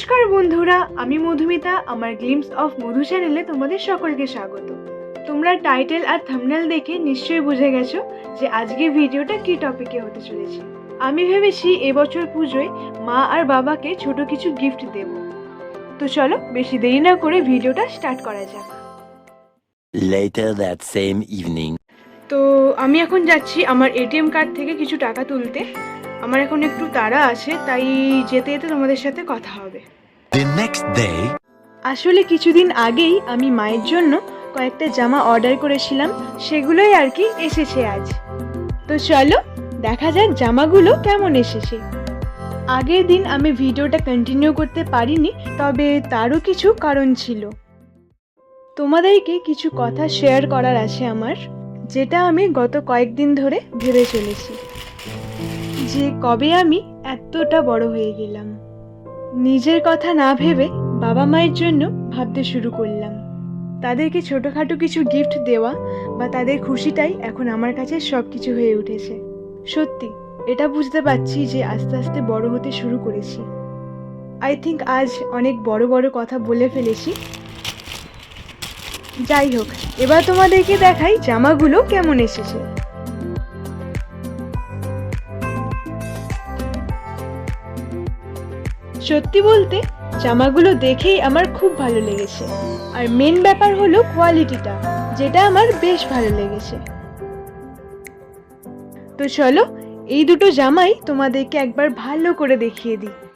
নমস্কার বন্ধুরা আমি মধুমিতা। আমার গ্লিমস অফ মধু চ্যানেলে তোমাদের সকলকে স্বাগত। তোমরা টাইটেল আর থাম্বনেল দেখে নিশ্চয়ই বুঝে গেছো যে আজকে ভিডিওটা কি টপিকে হতে চলেছে। আমি ভেবেছি এবছর পুজোয় মা আর বাবাকে ছোট কিছু গিফট দেব। তো চলো বেশি দেরি না করে ভিডিওটা স্টার্ট করা যাক। Later that same evening. তো আমি এখন যাচ্ছি আমার এটিএম কার্ড থেকে কিছু টাকা তুলতে। আমার এখন একটু তাড়া আছে তাই যেতে যেতে তোমাদের সাথে কথা হবে। আসলে কিছুদিন আগেই আমি মায়ের জন্য কয়েকটা জামা অর্ডার করেছিলাম সেগুলোই আর কি এসেছে আজ। তো চলো দেখা যাক জামাগুলো কেমন এসেছে। আগের দিন আমি ভিডিওটা কন্টিনিউ করতে পারিনি তবে তারও কিছু কারণ ছিল। তোমাদেরকে কিছু কথা শেয়ার করার আছে আমার যেটা আমি গত কয়েকদিন ধরে ভেবে চলেছি। যে কবে আমি এতটা বড় হয়ে গেলাম। নিজের কথা না ভেবে বাবা মায়ের জন্য ভাবতে শুরু করলাম। তাদেরকে ছোটোখাটো কিছু গিফট দেওয়া বা তাদের খুশিটাই এখন আমার কাছে সব কিছু হয়ে উঠেছে। সত্যি, এটা বুঝতে পারছি যে আস্তে আস্তে বড় হতে শুরু করেছি। আই থিঙ্ক আজ অনেক বড় বড় কথা বলে ফেলেছি। যাই হোক, এবার তোমাদেরকে দেখাই জামাগুলো কেমন এসেছে। সত্যি বলতে, জামাগুলো দেখেই আমার খুব ভালো লেগেছে। আর মেন ব্যাপার হলো কোয়ালিটিটা যেটা আমার বেশ ভালো লেগেছে। তো চলো, এই দুটো জামাই তোমাদেরকে একবার ভালো করে দেখিয়ে দিই।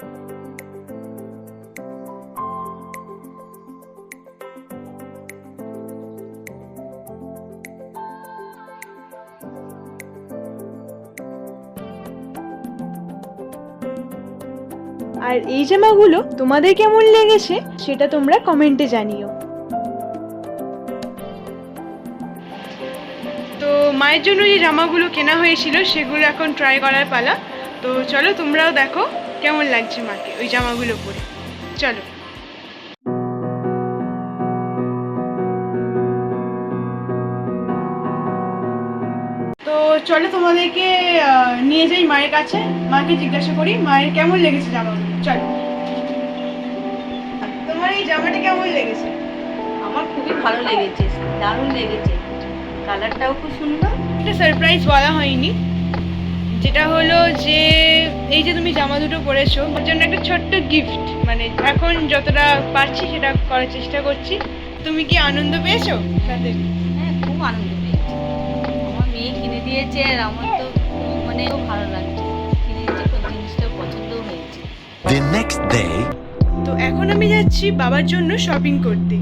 আর এই জামাগুলো তোমাদের কেমন লেগেছে সেটা তোমরা কমেন্টে জানিও। তো মায়ের জন্য যে জামাগুলো কেনা হয়েছিল সেগুলো এখন ট্রাই করার পালা। তো চলো তোমরাও দেখো কেমন লাগছে মাকে ওই জামাগুলো পরে। চলো। তো চলো তোমাদেরকে নিয়ে যাই মায়ের কাছে। মাকে জিজ্ঞাসা করি, মায়ের কেমন লেগেছে জামাগুলো? চলো। তোমার এই জামাটা কেমন লেগেছে? আমার খুবই ভালো লেগেছে দারুণ লেগেছে। কালারটাও খুব সুন্দর। একটা সারপ্রাইজ বলা হয়নি। যেটা হলো যে এই যে তুমি জামা দুটো পরেছো ওর জন্য একটা ছোট্ট গিফট মানে এখন যতটা পারছি সেটা করার চেষ্টা করছি। তুমি কি আনন্দ পেয়েছ তাতে হ্যাঁ খুব আনন্দ পেয়েছি। আমার মেয়ে কিনে দিয়েছে আর আমার তো মানে ভালো লাগছে। The next day, তো এখন আমি যাচ্ছি বাবার জন্য শপিং করতে।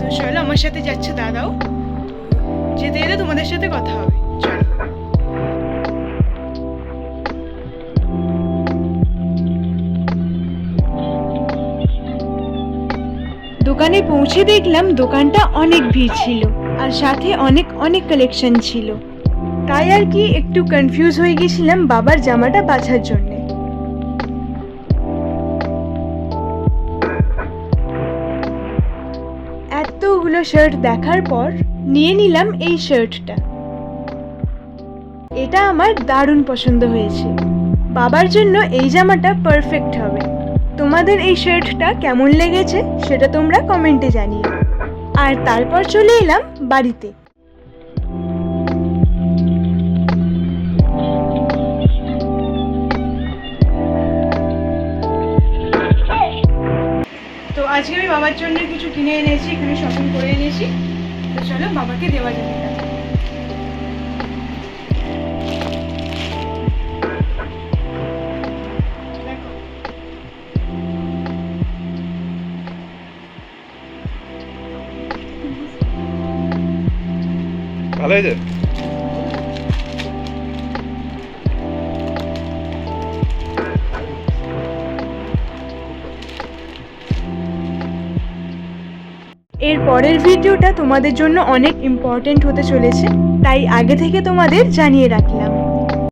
তো চলো আমার সাথে যাচ্ছে দাদাও। যেতে যেতে তোমাদের সাথে কথা হবে। চলো। দোকানে পৌঁছে দেখলাম দোকানটা অনেক ভিড় ছিল আর সাথে অনেক অনেক কালেকশন ছিল। তাই আর কি একটু কনফিউজ হয়ে গেছিলাম বাবার জামাটা বাছার জন্যে। এতগুলো শার্ট দেখার পর নিয়ে নিলাম এই শার্টটা এটা আমার দারুণ পছন্দ হয়েছে। বাবার জন্য এই জামাটা পারফেক্ট হবে। তোমাদের এই শার্টটা কেমন লেগেছে সেটা তোমরা কমেন্টে জানিও। আর তারপর চলে এলাম বাড়িতে। আজকে আমি বাবার জন্য কিছু কিনে এনেছি, এখানে শপিং করে এনেছি তো চলো বাবাকে দেওয়া যাবে। ভালো হয়েছে এর পরের ভিডিওটা তোমাদের জন্য অনেক ইম্পর্টেন্ট হতে চলেছে, তাই আগে থেকে তোমাদের জানিয়ে রাখলাম।